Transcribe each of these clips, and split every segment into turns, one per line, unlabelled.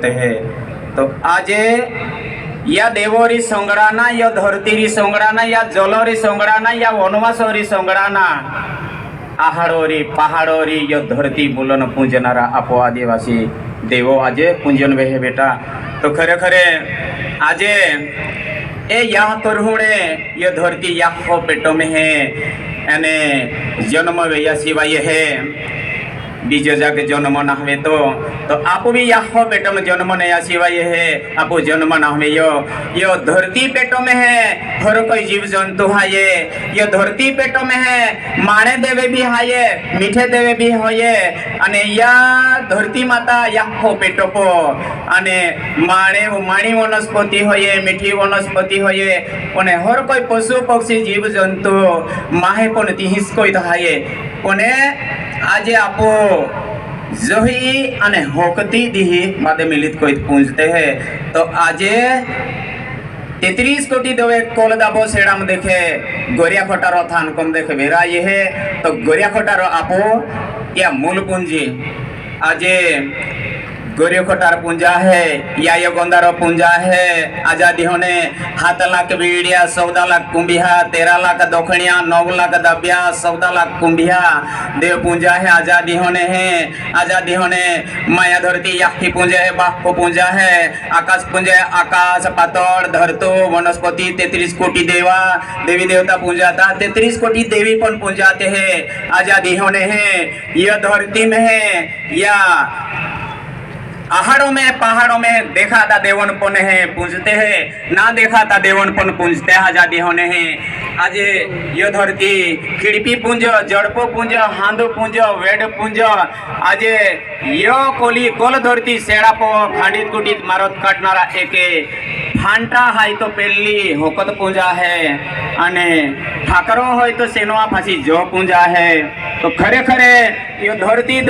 होते हैं। तो आज या देवोरी संगड़ाना, या धरतीरी संगड़ाना, या जलोरी संगड़ाना, या वनवासोरी संगड़ाना, आहारोरी, पहाड़ोरी, या धरती बुलन पूजनारा आपो आदिवासी देवो आजे पूजन वे है बेटा। तो खरे खरे, आजे ए यहाँ तरुणे ये धरती यहाँ पेटो में है यानी जन्म वे या બીજો જગ જન્મ નહમે તો તો આપવી યાહો પેટમ જન્મ નયા સિવાય હે, આપો જન્મ નહમે યો યો ધરતી પેટો મે હે, હર કોઈ જીવ જંતુ હાયે. યો ધરતી પેટો મે હે, માણે દેવે બી હાયે, મીઠે દેવે બી હોયે. અને યા ધરતી માતા યાહો પેટો પો અને માણે માણી વનસ્પતિ હોયે, મીઠી વનસ્પતિ હોયે. અને હર કોઈ પશુ પક્ષી જીવ જંતુ, માહે પણ તિહિસ કોઈ હાયે. કોને? આજે આપો જહી અને હોકતી દિહી માદે મિલિત કોઈ પૂંજતે હે તો આજે তেত্রিশ কোটি দেবে কল দাব সেড়াম দেখে গরিয়া খটার থান কম দেখে বেড়া ইহে তো গরিয়া খটার আপো ইয়া মূল পুঞ্জি আজে आजे गोरियो पूंजा है या गोंदारो पूंजा है, आज़ादी होने हाथ लाख बीड़िया, चौदह लाख कुंभिया, तेरह लाख दखनिया, नौ लाख दबिया, चौदह लाख कुंभिया। देव पूंजा है, आज़ादी होने हैं, आज़ादी होने माया धरती याही पूंजा है बाह को पूंजा है, आकाश पूंजा है, आकाश पातळ, धरतो, वनस्पति, तेहतीस कोटी देवा, देवी देवता पूंजाता तेहतीस कोटी देवी पण पूंजाते हैं, आज़ादी होने हैं, यह धरती में है, या पहाड़ों में पहाड़ों में देखा था देवन पुन है पूजते हैं, ना देखा था देवन पुन पूजते आज़ादी होने हैं। आज ये धरती खिड़पी पुंज, जड़पो पुंज हांदो पुंज, वेड पुंज, आज यो कोली कोल धरती, सेड़ापो खांडित कुटित मारत काटनारा एके फांटा हाय तो पेली होकत पूंजा है। अने ठाकरो होय तो सेनवा फांसी जो पूंजा है। तो खरे खरे यो धरती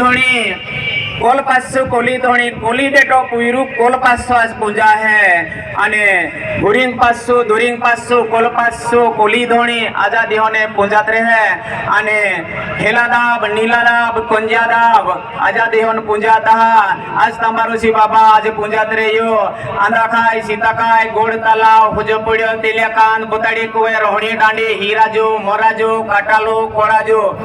धोनी કોલ ધોણી, કોલી દેટો કુઈરુ કોલપાસુ આજ પૂજા હે. અને ધુરિંગ પાસુ, દુરિંગ પાસુ કોલપાસુ કોલી ધોણી આજા દેહોને પૂજાત રહે. અને હેલાદાબ, નીલાદાબ કુંજાદાબ આજા દેહોન પૂજાતા આજ તમારું શિવ બાબા આજ પૂજાત રહ્યો. આંધાખાય ખાય સીતા ખાય ગોળ તલાવ હુજો પડ્યો તેલિયા કાન બોતાડી કુવે રોહણી દાંડી, હીરાજો, મોરાજો, કાટાલો, કોરાજો.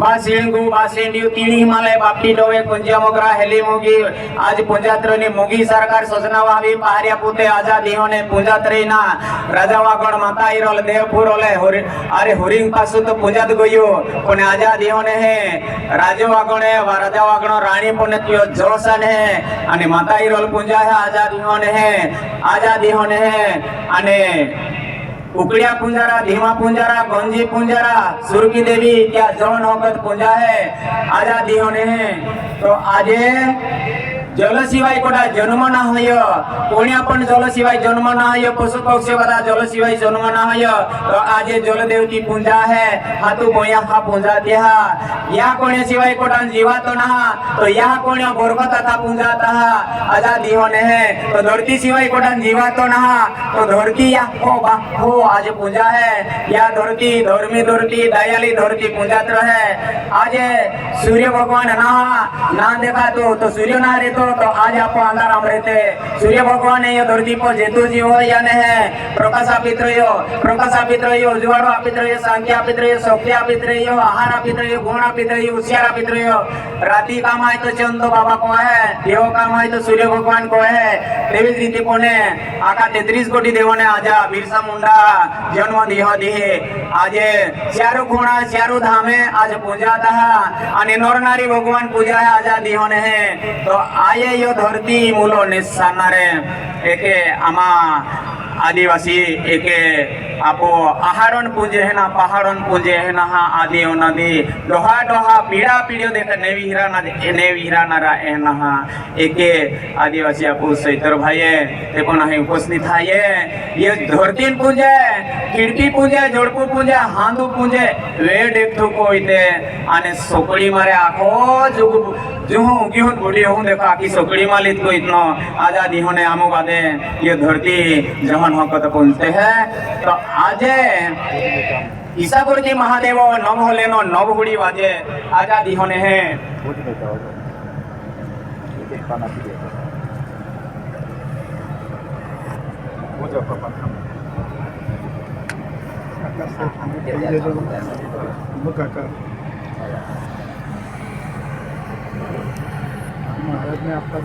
બાસિંગુ બાસિંડિયું તીણી હિમાલય, બાપટી ડોવે, કુંજિયા મોગરા હેલી મુગી આજ પુંજાત્રની મુગી સરકાર સજના વાવી પહારિયા પુતે આઝાદી હોને પુંજાત્રીના રાજાવાગણ માતા ઈરોલ દેવપુર ઓલે અરે હોરિંગ પાસુ તો પુંજાત ગયો. પણ આઝાદી હોને હે રાજવાગણે રાજાવાગણો રાણી પુને ત્યો જોસન હે. અને માતા ઈરોલ પુંજા હે, આઝાદી હોને હે, આઝાદી હોને હે. અને उकड़िया पुंजारा, धीमा पुंजारा, गंजी पुंजारा, सुरकी देवी, क्या जौन नौकत पूंजा है? आज़ादी होने तो आजे जल सिवाय कोटा जन्म ना होय कोण्या पण जल सिवाय जन्म ना होय पशु पक्षी वाला जल सिवाय जन्म ना होय तो आजे जल देवती पूंजा है हातू बोया हा पूंजा त्या या कोण्या सिवाय कोटा जीवा तो ना तो या कोण्या बोरकता था पूंजा ता आज़ादी होने हैं तो धरती सिवाय कोटा जीवा तो ना तो धरती या हो बा हो आज पूजा है या धरती धर्मी धरती दयाली धरती पूजात रहे आज सूर्य भगवान ना ना देखा तो तो सूर्य ना रहते तो आज आप अंधार हम रहते सूर्य भगवान ये धरती पर जेतु जीव हो या नहीं प्रकाश आपित रहियो प्रकाश आपित रहियो उज्वाड़ो आपित रहियो शांति आपित रहियो शक्ति आपित रहियो आहार आपित रहियो गुण आपित रहियो होशियार आपित रहियो राती काम आए तो चंदो बाबा को है देव काम आए तो सूर्य भगवान को है तेवीस रीति कोने आका तेत्रीस कोटी देवोने आजा बिरसा मुंडा जन्म दिह दिहे આજે ચારુ ખૂણા ચારુ ધામે આજ પૂજાતા અને નર નારી ભગવાન પૂજા હે আয়েয় ধরতি মূল নিঃসানারে একে আমা आदिवासी एक आपो आहारन पूजे है ना पहाड़न पूजे है ना हाँ आदि और नदी, डोहा डोहा, पीड़ा पीड़ियो देखा, नेवी हिरा ना, नेवी हिरा ना रा है ना हाँ एक आदिवासी आपो सैतर भाई देखो ना ही उपस्थित है ये। ये धरतीन पूजे खिड़की पूजे जोड़पू पूजे हांदू पूजे वे देख तो कोई ते, आने सोकड़ी मरे आखो, जुग, जुहू, क्यों बूढ़ी हूँ देखो, आखी सोकड़ी मालित को इतना आज़ादी होने आमो बादे, ये धरती, जहाँ जमन होकत पूजते हैं। तो आजे ईसापुरजी महादेव नव होलेनो नव हुड़ी वाजे आज़ादी होने हैं।
महाराज ने आपका